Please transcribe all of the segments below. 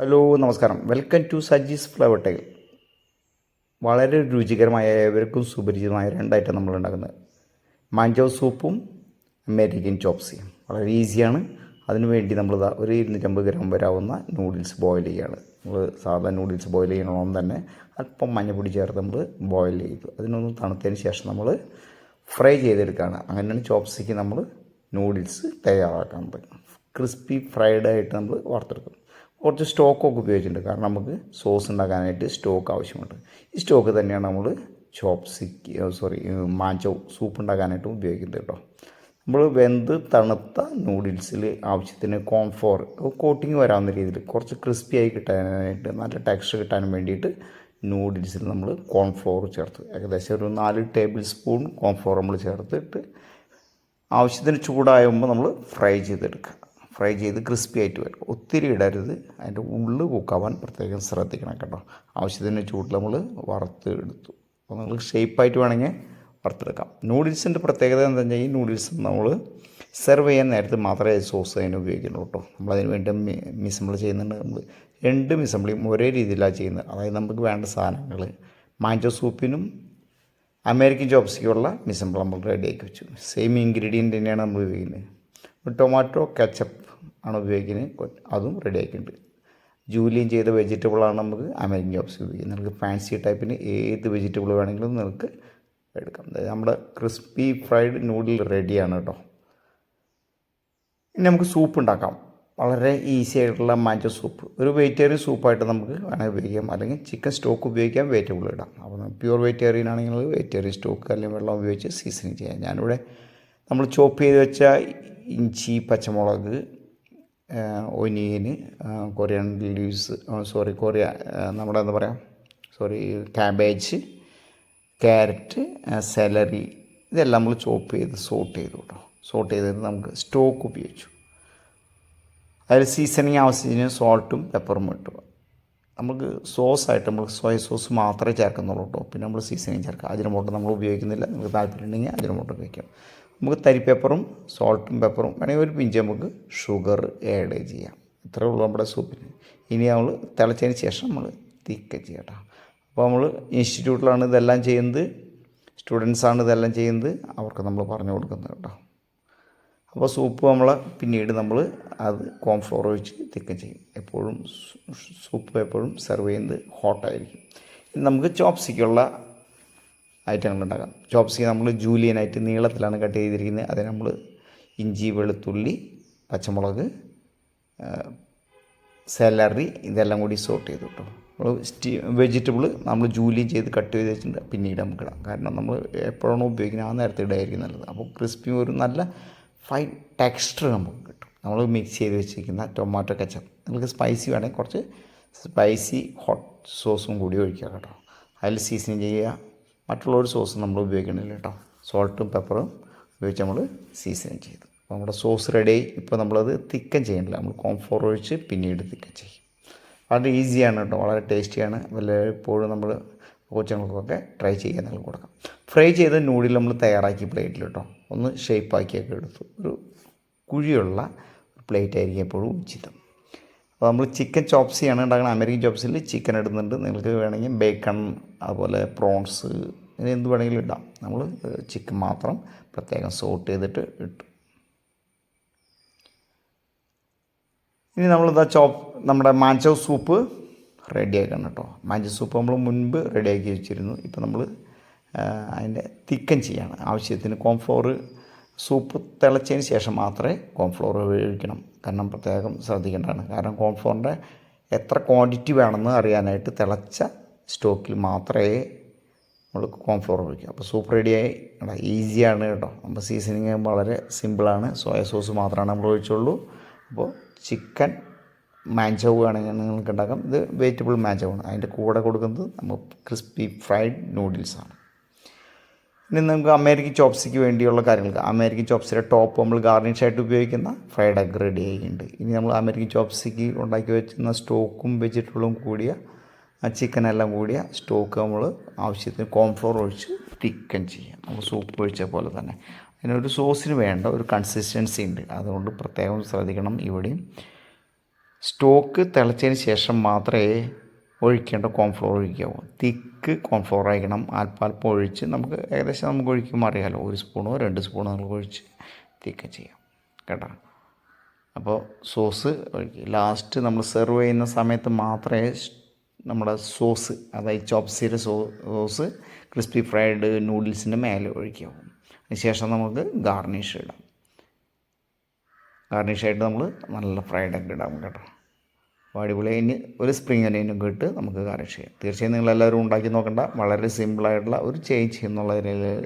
Hello നമസ്കാരം. Welcome to Saji's flavour tale. വളരെ രുചികരമായ ഏവർക്കും സുപരിചിതമായ രണ്ടായിട്ട് നമ്മൾ ഉണ്ടാക്കുന്നത് മാഞ്ചോ സൂപ്പും അമേരിക്കൻ ചോപ്സിയും. വളരെ ഈസിയാണ്. അതിനു വേണ്ടി നമ്മൾ ഒരു ഇരുന്നൂറ്റമ്പത് ഗ്രാം വരാവുന്ന നൂഡിൽസ് ബോയിൽ ചെയ്യുകയാണ് നമ്മൾ സാധാരണ നൂഡിൽസ് ബോയിൽ ചെയ്യണമെന്ന് തന്നെ അല്പം മഞ്ഞപ്പൊടി ചേർത്ത് നമ്മൾ ബോയിൽ ചെയ്തു. അതിനൊന്ന് തണുത്തതിന് ശേഷം നമ്മൾ ഫ്രൈ ചെയ്തെടുക്കുകയാണ് അങ്ങനെയാണ് ചോപ്സിക്ക് നമ്മൾ നൂഡിൽസ് തയ്യാറാക്കുന്നത്. ക്രിസ്പി ഫ്രൈഡ് ആയിട്ട് നമ്മൾ വറുത്തെടുക്കും. കുറച്ച് സ്റ്റോക്കൊക്കെ ഉപയോഗിച്ചിട്ടുണ്ട്. കാരണം നമുക്ക് സോസ് ഉണ്ടാക്കാനായിട്ട് സ്റ്റോക്ക് ആവശ്യമുണ്ട്. ഈ സ്റ്റോക്ക് തന്നെയാണ് നമ്മൾ ചോപ്സിക്ക് സോറി മാഞ്ചോ സൂപ്പ് ഉണ്ടാക്കാനായിട്ടും ഉപയോഗിക്കുന്നത് കേട്ടോ. നമ്മൾ വെന്ത് തണുത്ത നൂഡിൽസിൽ ആവശ്യത്തിന് കോംഫോർ കോട്ടിങ് വരാവുന്ന രീതിയിൽ കുറച്ച് ക്രിസ്പി ആയി കിട്ടാനായിട്ട് നല്ല ടെക്സ്ചർ കിട്ടാൻ വേണ്ടിയിട്ട് നൂഡിൽസിൽ നമ്മൾ കോൺഫ്ലോർ ചേർത്ത്. ഏകദേശം ഒരു നാല് ടേബിൾ സ്പൂൺ കോൺഫ്ലോർ നമ്മൾ ചേർത്തിട്ട് ആവശ്യത്തിന് ചൂടായുമ്പോൾ നമ്മൾ ഫ്രൈ ചെയ്തെടുക്കുക. ഫ്രൈ ചെയ്ത് ക്രിസ്പി ആയിട്ട് വരും. ഒത്തിരി ഇടരുത്. അതിന്റെ ഉള്ളിൽ കുക്കാവാൻ പ്രത്യേകം ശ്രദ്ധിക്കണം കേട്ടോ. ആവശ്യത്തിന് ചൂട്ടിൽ നമ്മൾ വറുത്ത് എടുത്തു. അപ്പോൾ നമ്മൾ ഷേപ്പായിട്ട് വേണമെങ്കിൽ വറുത്തെടുക്കാം. നൂഡിൽസിന്റെ പ്രത്യേകത എന്താ വെച്ചാൽ ഈ നൂഡിൽസ് നമ്മൾ സെർവ് ചെയ്യാൻ നേരത്തെ മാത്രമേ സോസ് അതിന് ഉപയോഗിക്കുന്നുള്ളൂ കേട്ടോ. നമ്മളതിന് വേണ്ടി മിസംബിൾ ചെയ്യുന്നുണ്ട്. നമ്മൾ രണ്ട് മിസംബിളിയും ഒരേ രീതിയിലാണ് ചെയ്യുന്നത്. അതായത് നമുക്ക് വേണ്ട സാധനങ്ങൾ മാഞ്ചോ സൂപ്പിനും അമേരിക്കൻ ചോപ്സിക്കുള്ള മിസംബിൾ നമ്മൾ റെഡിയാക്കി വെച്ചു. സെയിം ഇൻഗ്രീഡിയന്റ് തന്നെയാണ് നമ്മൾ ഉപയോഗിക്കുന്നത്. ടൊമാറ്റോ കെച്ചപ്പ് ആണ് ഉപയോഗിക്കുന്നത്. അതും റെഡി ആക്കിയിട്ടുണ്ട്. ജൂലിയും ചെയ്ത വെജിറ്റബിളാണ് നമുക്ക് അമേരിക്കൻ ചോപ്സ് ഉപയോഗിക്കുന്നത് നിങ്ങൾക്ക് ഫാൻസി ടൈപ്പിന് ഏത് വെജിറ്റബിൾ വേണമെങ്കിലും നിങ്ങൾക്ക് എടുക്കാം. അതായത് നമ്മുടെ ക്രിസ്പി ഫ്രൈഡ് നൂഡിൽ റെഡിയാണ് കേട്ടോ. ഇനി നമുക്ക് സൂപ്പ് ഉണ്ടാക്കാം. വളരെ ഈസി ആയിട്ടുള്ള മാഞ്ചോ സൂപ്പ് ഒരു വെജിറ്റേറിയൻ സൂപ്പായിട്ട് നമുക്ക് വേണമെങ്കിൽ ഉപയോഗിക്കാം. അല്ലെങ്കിൽ ചിക്കൻ സ്റ്റോക്ക് ഉപയോഗിക്കാം വെജിറ്റബിൾ ഇടാം. അപ്പോൾ പ്യുവർ വെജിറ്റേറിയൻ ആണെങ്കിൽ വെജിറ്റേറിയൻ സ്റ്റോക്ക് അല്ലെങ്കിൽ വെള്ളം ഉപയോഗിച്ച് സീസണിങ് ചെയ്യാം. ഞാനിവിടെ നമ്മൾ ചോപ്പ് ചെയ്ത് വെച്ച ഇഞ്ചി പച്ചമുളക് ഒനിയന് കൊറിയൻ ലീവ്സ് സോറി കൊറിയ നമ്മുടെ എന്താ പറയുക സോറി ക്യാബേജ് ക്യാരറ്റ് സെലറി ഇതെല്ലാം നമ്മൾ ചോപ്പ് ചെയ്ത് സോട്ട് ചെയ്തു കേട്ടോ. സോട്ട് ചെയ്തിട്ട് നമുക്ക് സ്റ്റോക്ക് ഉപയോഗിച്ചു. അതിൽ സീസണിങ് ആവശ്യത്തിന് സോൾട്ടും പെപ്പറും ഇട്ടു. നമുക്ക് സോസായിട്ട് നമ്മൾ സോയ സോസ് മാത്രമേ ചേർക്കുന്നുള്ളൂ കേട്ടോ. പിന്നെ നമ്മൾ സീസണിങ് ചേർക്കുക. അജിനമോട്ട് നമ്മൾ ഉപയോഗിക്കുന്നില്ല. നമുക്ക് താല്പര്യം ഉണ്ടെങ്കിൽ അജിനമോട്ട് ഉപയോഗിക്കാം നമുക്ക് തരിപ്പേപ്പറും സോൾട്ടും പേപ്പറും വേണമെങ്കിൽ ഒരു പിഞ്ച് നമുക്ക് ഷുഗർ ആഡ് ചെയ്യാം. ഇത്രയേ ഉള്ളൂ നമ്മുടെ സൂപ്പിന് ഇനി നമ്മൾ തിളച്ചതിന് ശേഷം നമ്മൾ തിക്ക ചെയ്യട്ടോ അപ്പോൾ നമ്മൾ ഇൻസ്റ്റിറ്റ്യൂട്ടിലാണ് ഇതെല്ലാം ചെയ്യുന്നത്. സ്റ്റുഡൻസാണ് ഇതെല്ലാം ചെയ്യുന്നത്. അവർക്ക് നമ്മൾ പറഞ്ഞു കൊടുക്കുന്നത് കേട്ടോ. അപ്പോൾ സൂപ്പ് നമ്മൾ പിന്നീട് നമ്മൾ അത് കോൺഫ്ലോർ വെച്ച് തിക്കം ചെയ്യും. എപ്പോഴും സൂപ്പ് എപ്പോഴും സെർവ് ചെയ്യുന്നത് ഹോട്ടായിരിക്കും നമുക്ക് ചോപ്സിക്കുള്ള ഐറ്റങ്ങൾ ഉണ്ടാക്കാം. ചോപ്സിക്ക് നമ്മൾ ജൂലിയനായിട്ട് നീളത്തിലാണ് കട്ട് ചെയ്തിരിക്കുന്നത്. അത് നമ്മൾ ഇഞ്ചി വെളുത്തുള്ളി പച്ചമുളക് സെലറി ഇതെല്ലാം കൂടി സോട്ട് ചെയ്തു കേട്ടോ. നമ്മൾ സ്റ്റീ വെജിറ്റബിൾ നമ്മൾ ജൂലിയും ചെയ്ത് കട്ട് ചെയ്ത് വെച്ചിട്ടുണ്ട്. പിന്നീട് നമുക്ക് ഇടാം. കാരണം നമ്മൾ എപ്പോഴാണോ ഉപയോഗിക്കുന്നത് ആ നേരത്തെ ഇടായിരിക്കും നല്ലത്. അപ്പോൾ ക്രിസ്പി ഒരു നല്ല ഫൈൻ ടെക്സ്ചർ നമുക്ക് കിട്ടും. നമ്മൾ മിക്സ് ചെയ്ത് വെച്ചിരിക്കുന്ന ടൊമാറ്റോ കച്ചപ്പ് നിങ്ങൾക്ക് സ്പൈസി വേണമെങ്കിൽ കുറച്ച് സ്പൈസി ഹോട്ട് സോസും കൂടി ഒഴിക്കുക കേട്ടോ. അതിൽ സീസണിങ് ചെയ്യുക. മറ്റുള്ള ഒരു സോസ് നമ്മൾ ഉപയോഗിക്കണില്ല കേട്ടോ. സോൾട്ടും പെപ്പറും ഉപയോഗിച്ച് നമ്മൾ സീസണിങ് ചെയ്തു. അപ്പോൾ നമ്മുടെ സോസ് റെഡി ഇപ്പോൾ നമ്മളത് തിക്കൻ ചെയ്യണില്ല. നമ്മൾ കോംഫോർ ഒഴിച്ച് പിന്നീട് തിക്കൻ ചെയ്യും. വളരെ ഈസിയാണ് കേട്ടോ. വളരെ ടേസ്റ്റിയാണ് വല്ലപ്പോഴും നമ്മൾ കൊച്ചുങ്ങൾക്കൊക്കെ ട്രൈ ചെയ്യാൻ നമുക്ക് കൊടുക്കാം. ഫ്രൈ ചെയ്ത നൂഡിൽ നമ്മൾ തയ്യാറാക്കി പ്ലേറ്റിൽ കേട്ടോ ഒന്ന് ഷേപ്പാക്കിയൊക്കെ എടുത്തു. ഒരു കുഴിയുള്ള പ്ലേറ്റ് ആയിരിക്കും എപ്പോഴും ഉചിതം. അപ്പോൾ നമ്മൾ ചിക്കൻ ചോപ്സിയാണ് ഉണ്ടാക്കുന്നത് അമേരിക്കൻ ചോപ്സിൽ ചിക്കൻ ഇടുന്നുണ്ട്. നിങ്ങൾക്ക് വേണമെങ്കിൽ ബേക്കൺ അതുപോലെ പ്രോൺസ് ഇങ്ങനെ എന്ത് വേണമെങ്കിലും ഇടാം. നമ്മൾ ചിക്കൻ മാത്രം പ്രത്യേകം സോട്ട് ചെയ്തിട്ട് ഇട്ടു. ഇനി നമ്മളിതാ ചോപ്പ് നമ്മുടെ മാഞ്ചോ സൂപ്പ് റെഡിയാക്കണം കേട്ടോ മാഞ്ചോ സൂപ്പ് നമ്മൾ മുൻപ് റെഡിയാക്കി വെച്ചിരുന്നു. ഇപ്പോൾ നമ്മൾ അതിന്റെ തിക്കൻ ചെയ്യാണ്. ആവശ്യത്തിന് കോംഫ്ലോർ സൂപ്പ് തിളച്ചതിന് ശേഷം മാത്രമേ കോംഫ്ലോർ ഉപയോഗിക്കണം. കാരണം പ്രത്യേകം ശ്രദ്ധിക്കേണ്ടതാണ്. കാരണം കോംഫ്ലോറിന്റെ എത്ര ക്വാണ്ടിറ്റി വേണമെന്ന് അറിയാനായിട്ട് തിളച്ച സ്റ്റോക്കിൽ മാത്രമേ നമ്മൾ കോംഫ്ലോർ ഉപയോഗിക്കുക. അപ്പോൾ സൂപ്പ് റെഡിയായി കേട്ടോ ഈസിയാണ് കേട്ടോ. അപ്പോൾ സീസണിങ് വളരെ സിമ്പിളാണ്. സോയ സോസ് മാത്രമാണ് നമ്മൾ ഒഴിച്ചുള്ളൂ അപ്പോൾ ചിക്കൻ മാഞ്ചവ് ആണെങ്കിൽ നിങ്ങൾക്ക് ഉണ്ടാക്കാം. ഇത് വെജിറ്റബിൾ മാഞ്ചവാണ് അതിന്റെ കൂടെ കൊടുക്കുന്നത് നമ്മൾ ക്രിസ്പി ഫ്രൈഡ് നൂഡിൽസാണ്. ഇനി നമുക്ക് അമേരിക്കൻ ചോപ്സിക്ക് വേണ്ടിയുള്ള കാര്യങ്ങൾ. അമേരിക്കൻ ചോപ്സിലെ ടോപ്പ് നമ്മൾ ഗാർണിഷ് ആയിട്ട് ഉപയോഗിക്കുന്ന ഫ്രൈഡ് എഗ് റെഡി ആയിട്ടുണ്ട്. ഇനി നമ്മൾ അമേരിക്കൻ ചോപ്സിക്ക് ഉണ്ടാക്കി വെച്ചിരുന്ന സ്റ്റോക്കും വെജിറ്റബിളും കൂടിയ ചിക്കൻ എല്ലാം കൂടിയ സ്റ്റോക്ക് നമ്മൾ ആവശ്യത്തിന് കോൺഫ്ലോർ ഒഴിച്ച് തിക്കൻ ചെയ്യാം. നമ്മൾ സൂപ്പ് ഒഴിച്ച പോലെ തന്നെ. അതിനൊരു സോസിന് വേണ്ട ഒരു കൺസിസ്റ്റൻസി ഉണ്ട്. അതുകൊണ്ട് പ്രത്യേകം ശ്രദ്ധിക്കണം ഇവിടെയും. സ്റ്റോക്ക് തിളച്ചതിന് ശേഷം മാത്രമേ ഒഴിക്കേണ്ട കോൺഫ്ലോർ ഒഴിക്കാവൂ തിക്ക് കോൺഫ്ലോർ ആയിരിക്കണം. ആൽപ്പാൽപ്പം ഒഴിച്ച് നമുക്ക് ഏകദേശം നമുക്ക് ഒഴിക്കുമ്പോൾ അറിയാമല്ലോ ഒരു സ്പൂണോ രണ്ട് സ്പൂണോ നമുക്ക് ഒഴിച്ച് തിക്ക് ചെയ്യാം. കേട്ടോ? അപ്പോൾ സോസ് ഒഴിക്കുക. ലാസ്റ്റ് നമ്മൾ സെർവ് ചെയ്യുന്ന സമയത്ത് മാത്രമേ നമ്മുടെ സോസ് അതായത് ചോപ്സിയുടെ സോ സോസ് ക്രിസ്പി ഫ്രൈഡ് നൂഡിൽസിന്റെ മേലെ ഒഴിക്കാവും അതിനുശേഷം നമുക്ക് ഗാർണിഷ് ഇടാം. ഗാർണിഷായിട്ട് നമ്മൾ നല്ല ഫ്രൈഡ് ഒക്കെ ഇടാം കേട്ടോ. അടിപൊളി അതിന് ഒരു സ്പ്രിങ് അനിയനൊക്കെ ഇട്ട് നമുക്ക് ഗാർണിഷ് ചെയ്യാം. തീർച്ചയായും നിങ്ങളെല്ലാവരും ഉണ്ടാക്കി നോക്കണ്ട. വളരെ സിമ്പിളായിട്ടുള്ള ഒരു ചേഞ്ച് എന്നുള്ള രീതിയിൽ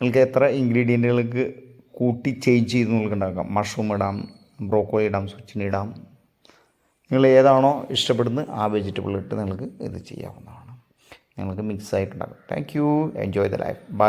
നിങ്ങൾക്ക് എത്ര ഇൻഗ്രീഡിയന്റുകൾക്ക് കൂട്ടി ചേഞ്ച് ചെയ്ത് നിങ്ങൾക്ക് ഉണ്ടാക്കാം. മഷ്റൂം ഇടാം ബ്രോക്കോളി ഇടാം സുച്ചിനി ഇടാം. നിങ്ങൾ ഏതാണോ ഇഷ്ടപ്പെടുന്നത് ആ വെജിറ്റബിൾ ഇട്ട് നിങ്ങൾക്ക് ഇത് ചെയ്യാവുന്നതാണ്. നിങ്ങൾക്ക് mix ആയിട്ടുണ്ടാകും thank you enjoy the life bye